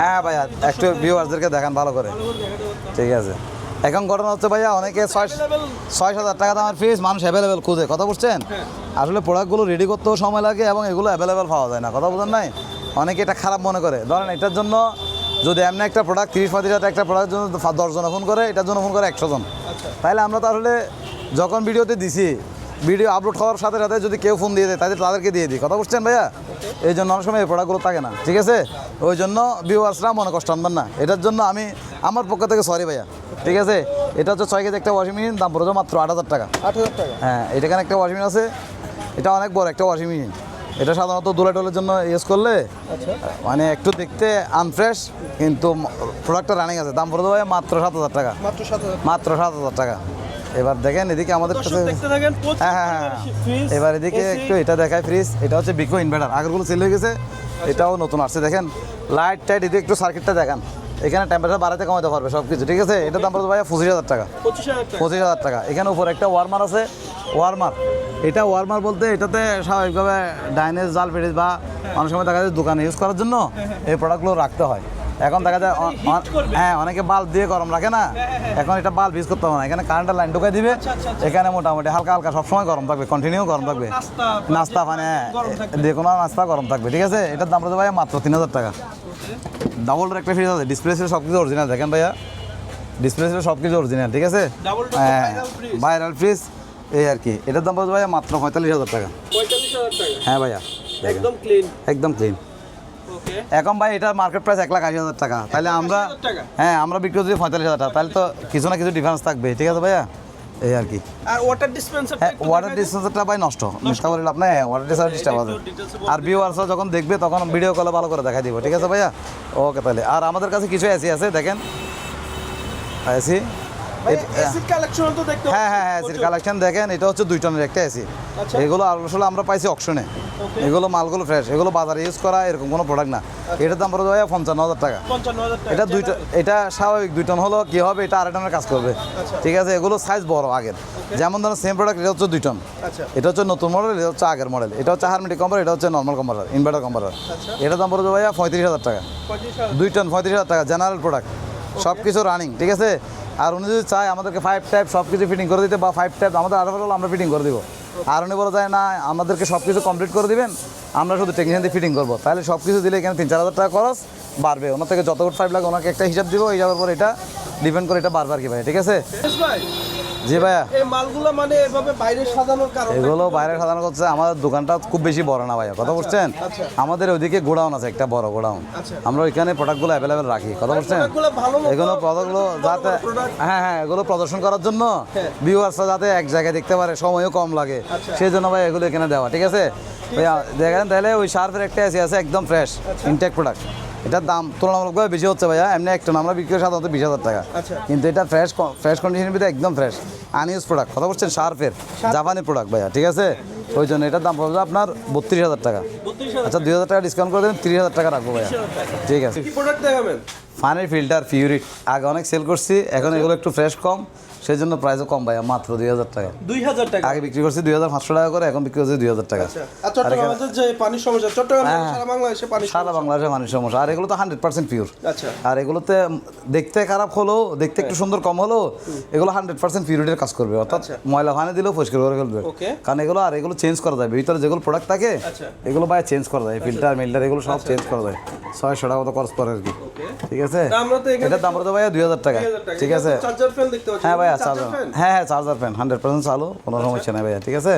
হ্যাঁ ভাইয়া একটু ভিউয়ার্সদেরকে দেখান ভালো করে। ঠিক আছে। এখন ঘটনা হচ্ছে ভাইয়া অনেকে ছয় ছয় হাজার টাকা দামের ফ্রিজ মানুষ অ্যাভেলেবেল খুঁজে। কথা বুঝছেন? হ্যাঁ। আসলে প্রোডাক্টগুলো রেডি করতেও সময় লাগে এবং এগুলো অ্যাভেলেবেল পাওয়া যায় না। কথা বুঝেন নাই? অনেকে এটা খারাপ মনে করে। ধরেন এটার জন্য যদি এমনি একটা প্রোডাক্ট তিরিশ পঁয়ত্রিশ হাজার একটা প্রোডাক্টের জন্য দশজনে ফোন করে এটার জন্য ফোন করে একশো জন। আচ্ছা। তাহলে আমরা তো আসলে যখন ভিডিওতে দিছি ভিডিও আপলোড হওয়ার সাথে সাথে যদি কেউ ফোন দিয়ে দেয় তাদের তাদেরকে দিয়ে দিই। কথা বুঝছেন ভাইয়া? এই জন্য অনেক সময় এই প্রোডাক্টগুলো থাকে না ঠিক আছে? ওই জন্য ভিউয়ার্সরা মনে কষ্ট আনবেন না। এটার জন্য আমি আমার পক্ষ থেকে সরি ভাইয়া ঠিক আছে? এটা হচ্ছে ছয় কেজি একটা ওয়াশিং মেশিন দাম পড়েছে মাত্র আট হাজার টাকা। আট হাজার টাকা। হ্যাঁ এটা এখানে একটা ওয়াশিং মেশিন আছে। এটা অনেক বড় একটা ওয়াশিং মেশিন এটা সাধারণত দোলা টোলের জন্য ইউজ করলে আচ্ছা। মানে একটু দেখতে আনফ্রেশ কিন্তু প্রোডাক্টটা রানিং আছে। দাম পড়ে ভাই মাত্র সাত হাজার টাকা। মাত্র সাত হাজার টাকা। এবার দেখেন এদিকে আমাদের কাছে হ্যাঁ হ্যাঁ হ্যাঁ। এবার এদিকে একটু এটা দেখায় ফ্রিজ এটা হচ্ছে বিকো ইনভার্টার আগেরগুলো সেল হয়ে গেছে এটাও নতুন আসছে। দেখেন লাইট টাইট এদিকে একটু সার্কিটটা দেখান। এখানে টেম্পারেচার বাড়াতে কমাতে পারবে সব কিছু ঠিক আছে? এটার দাম পড়বে ভাইয়া পঁচিশ হাজার টাকা। পঁচিশ হাজার টাকা। এখানে উপরে একটা ওয়ার্মার আছে ওয়ার্মার এটা ওয়ার্মার বলতে এটাতে স্বাভাবিকভাবে ডাইনেস জাল পেটিস বা অনেক সময় দেখা যায় দোকানে ইউজ করার জন্য এই প্রোডাক্টগুলো রাখতে হয়। এখন দেখা যায় করবে। হ্যাঁ অনেকে বাল্ব দিয়ে গরম রাখে না। এখন এটা বাল্ব ইউজ করতে হবে না। এখানে কারেন্টের লাইন ঢুকাই দিবে। আচ্ছা, আচ্ছা। এখানে মোটামুটি হালকা হালকা সবসময় গরম থাকবে কন্টিনিউ গরম থাকবে। নাস্তা মানে। যে কোনো নাস্তা গরম থাকবে ঠিক আছে? এটার দাম পড়বে ভাইয়া মাত্র তিন হাজার টাকা। ডাবল একটা ফ্রিজ আছে ডিসপ্লে ছিল সব কিছু অরিজিনাল দেখেন ভাইয়া। ডিসপ্লে ছিল সব কিছু অরিজিনাল ঠিক আছে? হ্যাঁ ভাইরাল ফ্রিজ এই আর কি। এটার দাম পড়বে ভাইয়া মাত্র পঁয়তাল্লিশ হাজার টাকা। হ্যাঁ ভাইয়া একদম ক্লিন একদম ক্লিন এখন ভাই এটার মার্কেট প্রাইস এক লাখ আশি হাজার টাকা। তাহলে আমরা হ্যাঁ আমরা বিক্রি করছি পঁয়তাল্লিশ হাজার টাকা। তাহলে তো কিছু না কিছু ডিফারেন্স থাকবে। ঠিক আছে ভাইয়া? এই আর কি। আর ওয়াটার ডিসপেন্সার হ্যাঁ ওয়াটার ডিসটেন্সটা ভাই নষ্ট। নষ্ট। করে আপনার হ্যাঁ ওয়াটার ডিসটেন্স ডিস্টার্ব আছে। আর ভিউয়ার্সরা যখন দেখবে তখন ভিডিও কলে ভালো করে দেখা দিব। ঠিক আছে ভাইয়া? ওকে তাহলে। আর আমাদের কাছে কিছু এসি আছে দেখেন। এসি হ্যাঁ হ্যাঁ হ্যাঁ পাচ্ছি এসির কালেকশন দেখেন এটা হচ্ছে দুই টনের একটা এসি। আচ্ছা। এগুলো আসলে আমরা পাইছি অকশনে এগুলো মালগুলো ফ্রেশ এগুলো বাজারে ইউজ করা এরকম কোনো প্রোডাক্ট না। এটার দাম পড়বে পঞ্চান্ন হাজার টাকা। এটা দুই টন এটা স্বাভাবিক দুই টন হলো কি হবে এটা আড়াই টনের কাজ করবে। আচ্ছা। ঠিক আছে এগুলো সাইজ বড় আগের। যেমন ধরুন সেম প্রোডাক্ট এটা হচ্ছে দুই টন। আচ্ছা। এটা হচ্ছে নতুন মডেল এটা হচ্ছে আগের মডেল এটা হচ্ছে হারমেটিক কম্পার এটা হচ্ছে নর্মাল কম্পার ইনভার্টার কম্পার আচ্ছা। এটা দাম পড়বে ভাইয়া পঁয়ত্রিশ হাজার টাকা। দুই টন পঁয়ত্রিশ হাজার টাকা জেনারেল প্রোডাক্ট সব কিছু রানিং ঠিক আছে? আর উনি যদি চায় আমাদেরকে ফাইভ টাইপ সব কিছু ফিটিং করে দিতে বা ফাইভ টাইপ আমাদের আরও ভালো আমরা ফিটিং করে দিব। আর উনি বলা যায়, না, আমাদেরকে সব কিছু কমপ্লিট করে দিবেন, আমরা শুধু টেকনিশিয়ান দিয়ে ফিটিং করব। তাহলে সব কিছু দিলে এখানে তিন চার হাজার টাকা খরচ বাড়বে। ওনার থেকে যত ফাইভ লাগে ওনাকে একটা হিসাব দিব এই যাওয়ার পর এটা ডিপেন্ড করে এটা বারবার কি ভাই ঠিক আছে? জি ভাইয়া। এই মালগুলো মানে এভাবে বাইরে সাজানোর কারণ এগুলো বাইরে সাধারণ হচ্ছে আমাদের দোকানটা খুব বেশি বড় না ভাইয়া কথা বলছেন? আচ্ছা। আমাদের ওইদিকে গোডাউন আছে একটা বড় গোডাউন। আচ্ছা। আমরা ওইখানে প্রোডাক্টগুলো অ্যাভেলেবেল রাখি কথা বলছেন? এগুলো প্রোডাক্টগুলো যাতে হ্যাঁ হ্যাঁ এগুলো প্রদর্শন করার জন্য হ্যাঁ। ভিউয়ার্সরা যাতে এক জায়গায় দেখতে পারে সময়ও কম লাগে। আচ্ছা। সেই জন্য ভাই এগুলো এখানে দেওয়া ঠিক আছে? ভাইয়া, দেখেন তাহলে ওই শার্পের একটা এসি আছে একদম ফ্রেশ আচ্ছা। ইনটেক প্রোডাক্ট এটার দাম তুলনামূলকভাবে বেশি হচ্ছে ভাইয়া। এমনি একটা আমরা বিক্রি করি সাধারণত বিশ হাজার টাকা। আচ্ছা। কিন্তু এটা ফ্রেশ ফ্রেশ কন্ডিশনের ভিতরে একদম ফ্রেশ আনইউজ প্রোডাক্ট কথা বলছেন শার্পের। জাপানি প্রোডাক্ট ভাইয়া ঠিক আছে? ওই জন্য এটার দাম পড়বে আপনার বত্রিশ হাজার টাকা। আচ্ছা দুই হাজার টাকা ডিসকাউন্ট করে দেবেন তিরিশ হাজার টাকা রাখব ভাইয়া। ঠিক আছে। ফানের ফিল্টার পিউরিট আগে অনেক সেল করছি এখন এগুলো একটু ফ্রেশ কম। সেই জন্য প্রাইসও কম ভাইয়া মাত্র দুই হাজার টাকা। দুই হাজার টাকা? আগে বিক্রি করছি দুই হাজার পাঁচশো টাকা করে এখন বিক্রি করছি দুই হাজার টাকা। আচ্ছা আর চট্টগ্রামের যে পানির সমস্যা চট্টগ্রাম হ্যাঁ। সারা বাংলাদেশে পানি সারা বাংলাদেশের মানুষ সমস্যা। আর এগুলো তো হান্ড্রেড পার্সেন্ট পিওর আচ্ছা। আর এগুলোতে দেখতে খারাপ হলো দেখতে একটু সুন্দর কম হলেও এগুলো হান্ড্রেড পার্সেন্ট পিউরিটির কাজ করবে। অর্থাৎ আচ্ছা। ময়লা ভানে দিলেও পরিষ্কার করে ফেলবে. কারণ এগুলো আর এগুলো চেঞ্জ করা যায়। ভিতরে যেগুলো প্রোডাক্ট থাকে আচ্ছা। এগুলো ভাই চেঞ্জ করা যায়। ফিল্টার মিল্টার এগুলো সব চেঞ্জ করা যায়। ছয়শো টাকা মতো খরচ পড়ে আর কি। ঠিক আছে? তা তো এটার দাম পড়বে ভাইয়া দুই হাজার টাকা। 2000 টাকা। ঠিক আছে? হ্যাঁ ভাইয়া চার্জার চার্জার ফ্যান। হ্যাঁ হ্যাঁ চার্জার ফ্যান হান্ড্রেড পার্সেন্ট চালু কোনো সমস্যা নেই ভাইয়া ঠিক আছে?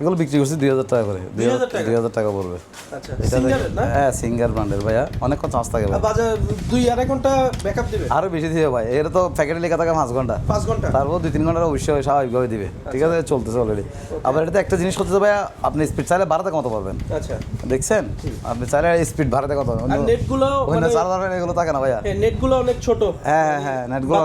এগুলো বিক্রি করছি দুই হাজার টাকা করে। দুই 2000 টাকা? দুই হাজার টাকা পড়বে। আচ্ছা হ্যাঁ সিঙ্গার ব্র্যান্ডের ভাইয়া। অনেক কত চার্জ থাকে ভাই বাজার দুই আড়াই ঘণ্টা ব্যাকআপ দিবে? আরও বেশি দিবে ভাই। এটা তো প্যাকেটে লেখা থাকে পাঁচ ঘণ্টা। পাঁচ ঘণ্টা? তারপর দুই তিন ঘণ্টা অবশ্যই স্বাভাবিকভাবে দিবে। ঠিক আছে চলতেছে অলরেডি আবার এটাতে একটা জিনিস হচ্ছে ভাইয়া আপনি স্পিড চাইলে বাড়াতে কত পারবেন। আচ্ছা। দেখছেন? আপনি চাইলে স্পিড বাড়াতে কত আর নেটগুলো অন্য মানে চার্জার ফ্যান এগুলো থাকে না ভাইয়া। হ্যাঁ, নেটগুলো অনেক ছোট। হ্যাঁ হ্যাঁ হ্যাঁ নেটগুলো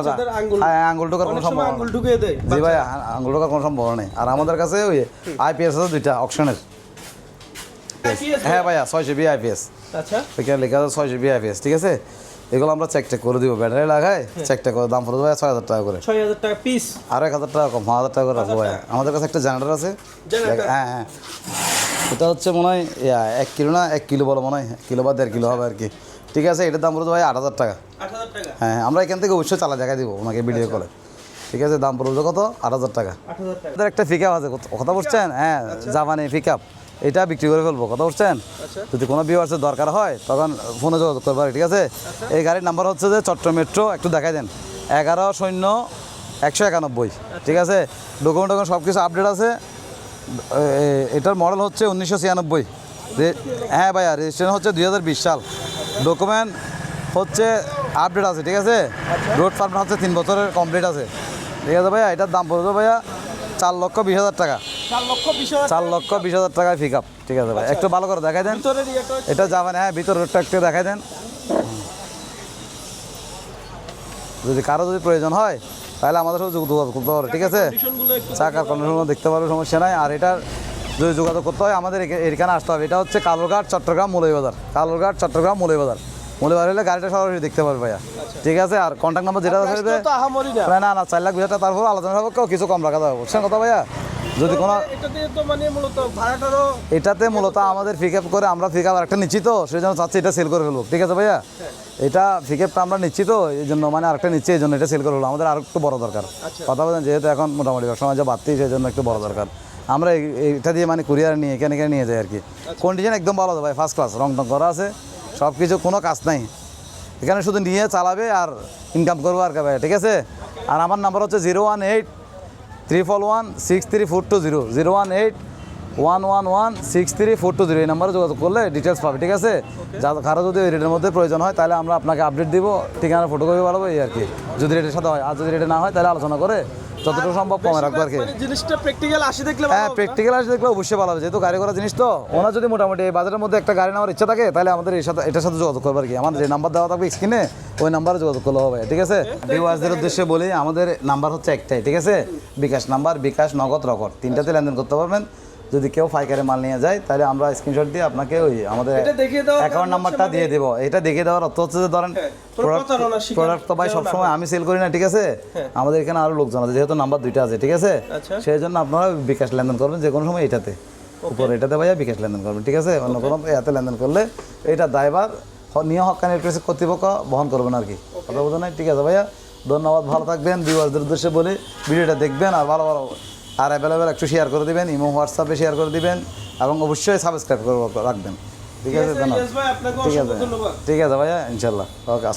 হ্যাঁ আঙ্গুল ঢোকার কোনো সম্ভাবনা আঙ্গুল ঢুকিয়ে দেয় জি ভাই আ- আঙ্গুল ঢোকার কোনো সম্ভাবনা নেই। আর আমাদের কাছে ওই আইপিএস আছে দুইটা অপশনের হ্যাঁ ভাইয়া ছয় জিবি আইপিএস আচ্ছা। এখানে লেখা আছে ছয় জিবি আইপিএস ঠিক আছে? এগুলো আমরা চেক টেক করে দিব ব্যাটারি লাগায় চেক টেক করে দাম পড়বে ভাইয়া ছয় হাজার টাকা করে। ছয় হাজার টাকা পিস আর এক হাজার টাকা কম পাঁচ হাজার টাকা করে রাখব ভাইয়া। আমাদের কাছে একটা জেনারেটর আছে। Generator? হ্যাঁ হ্যাঁ। এটা হচ্ছে মনে হয় ইয়া, এক কিলো না এক কিলো বলো মনে হয়। কিলো বা দেড় কিলো হবে আর কি। ঠিক আছে এটার দাম পড়বে ভাই আট হাজার টাকা। আট হাজার টাকা। হ্যাঁ আমরা এখান থেকে অবশ্যই চালা দেখা দিব ওনাকে ভিডিও কলে ঠিক আছে দাম পড়বে কত? আট হাজার টাকা। আমাদের একটা পিক আপ আছে কথা বলছেন? হ্যাঁ জাপানি পিক আপ এটা বিক্রি করে ফেলব কথা বলছেন? আচ্ছা। যদি কোনো ভিউয়ার্সের দরকার হয় তখন ফোনে যোগাযোগ করবে ঠিক আছে? এই গাড়ির নাম্বার হচ্ছে যে চট্টগ্রাম মেট্রো একটু দেখাই দেন। এগারো শূন্য একশো একানব্বই ঠিক আছে? ডকুমেন্ট ডকুমেন্ট সব কিছু আপডেট আছে এটার মডেল হচ্ছে উনিশশো ছিয়ানব্বই। হ্যাঁ ভাইয়া রেজিস্ট্রেশন হচ্ছে দুই হাজার বিশ সাল। ডকুমেন্ট হচ্ছে আপডেট আছে ঠিক আছে? রোড পারমিট হচ্ছে তিন বছরের কমপ্লিট আছে। ঠিক আছে ভাইয়া এটার দাম পড়বে ভাইয়া চার লক্ষ বিশ হাজার টাকা। চার লক্ষ বিশ হাজার টাকায় পিক আপ ঠিক আছে ভাই। একটু ভালো করে দেখাই দেন। এটা যাবেন হ্যাঁ ভিতর রোডটা একটু দেখাই দেন। যদি কারও যদি প্রয়োজন হয় তাহলে আমাদের সাথে যোগাযোগ করতে পারবে ঠিক আছে? চাকার কন্ডিশন দেখতে পারবে সমস্যা নাই। আর এটার যদি যোগাযোগ করতে হয় আমাদের এখা- এখানে আসতে হবে। এটা হচ্ছে কালুরঘাট চট্টগ্রাম মৌলভীবাজার। কালুরঘাট চট্টগ্রাম মৌলভীবাজার। মৌলিবাড়ি হলে গাড়িটা সরাসরি দেখতে পারবে ভাইয়া। ঠিক আছে আর কন্ট্যাক্ট নাম্বার যেটা আছে না। না না চার লাখ বিশ হাজার তারপর আলোচনা সাপেক্ষেও কিছু কম রাখা যাবে বুঝছেন কথা ভাইয়া? যদি কোনো মানে এটাতে মূলত আমাদের পিক আপ করে আমরা পিক আপ একটা নিচ্ছি তো সেই জন্য চাচ্ছি এটা সেল করে ফেলব ঠিক আছে ভাইয়া? এটা পিক আপটা আমরা নিচ্ছি তো এই জন্য মানে আরেকটা নিচ্ছি এই জন্য এটা সেল করে ফেলব আমাদের আর একটু বড় দরকার। কথা বলেন যেহেতু এখন মোটামুটি ব্যবসা যা বাড়তি সেই জন্য একটু বড় দরকার। আমরা এটা দিয়ে মানে কুরিয়ার নিয়ে এখানে এখানে নিয়ে যাই আর কি। কন্ডিশন একদম ভালো ভাই ফার্স্ট ক্লাস রং টং করা আছে। সব কিছু কোনো কাজ নাই। এখানে শুধু নিয়ে চালাবে আর ইনকাম করব আর ভাই ঠিক আছে? আর আমার নাম্বার হচ্ছে zero one eight three four one six three four two zero zero one eight one one one six three four two zero এই নাম্বারে যোগাযোগ করলে ডিটেলস পাবে ঠিক আছে? যা কারও যদি ওই রেটের মধ্যে প্রয়োজন হয় তাহলে আমরা আপনাকে আপডেট দিব ঠিকানা ফটোকপি বাড়াবো এই আর কি। যদি রেটের সাথে হয় আর যদি রেটে না হয় তাহলে আলোচনা করে যতটুকু সম্ভব কমে রাখব আর কি। মানে জিনিসটা প্র্যাকটিক্যাল আসি দেখলে হ্যাঁ প্র্যাকটিক্যাল আসি দেখলে অবশ্যই ভালো হবে। যেহেতু গাড়ি করা জিনিস তো ওনার যদি মোটামুটি এই বাজারের মধ্যে একটা গাড়ি নেওয়ার ইচ্ছা থাকে তাহলে আমাদের এই সাথে এটার সাথে যোগাযোগ করব আর কি। আমাদের যে নাম্বার দেওয়া থাকবে স্ক্রিনে ওই নাম্বারে যোগাযোগ করলে হবে ঠিক আছে? ভিউয়ার্সদের উদ্দেশ্যে বলি আমাদের নাম্বার হচ্ছে একটাই ঠিক আছে? বিকাশ নাম্বার বিকাশ নগদ রকট। তিনটাতে লেনদেন করতে পারবেন। যদি কেউ পাইকারি মাল নিয়ে যায় তাহলে আমরা স্ক্রিনশট দিয়ে আপনাকে ওই আমাদের অ্যাকাউন্ট নাম্বারটা দিয়ে দেবো। এটা দেখিয়ে দেওয়ার অর্থ হচ্ছে যে ধরেন হ্যাঁ, প্রোডাক্ট তো ভাই সবসময় আমি সেল করি না ঠিক আছে? আমাদের এখানে আরও লোকজন আছে যেহেতু নাম্বার দুইটা আছে ঠিক আছে? আচ্ছা। সেই জন্য আপনারা বিকাশ লেনদেন করবেন যে কোনো সময় এটাতে। উপর এটাতে ভাইয়া বিকাশ লেনদেন করবেন ঠিক আছে? অন্য কোনো এতে লেনদেন করলে এটা দায়বার নিয়ে হকানি প্রেসের কর্তৃপক্ষ বহন করবেন আর কি। কথা বোঝা নাই? ঠিক আছে ভাইয়া। ধন্যবাদ ভালো থাকবেন। ভিউয়ার্সদের উদ্দেশ্যে বলি ভিডিওটা দেখবেন আর ভালো ভালো আর অ্যাভেলেবেল একটু শেয়ার করে দিবেন ইমো হোয়াটসঅ্যাপে শেয়ার করে দিবেন এবং অবশ্যই সাবস্ক্রাইব করব রাখবেন। ঠিক আছে ঠিক আছে, ঠিক আছে ভাইয়া ইনশাল্লাহ ওকে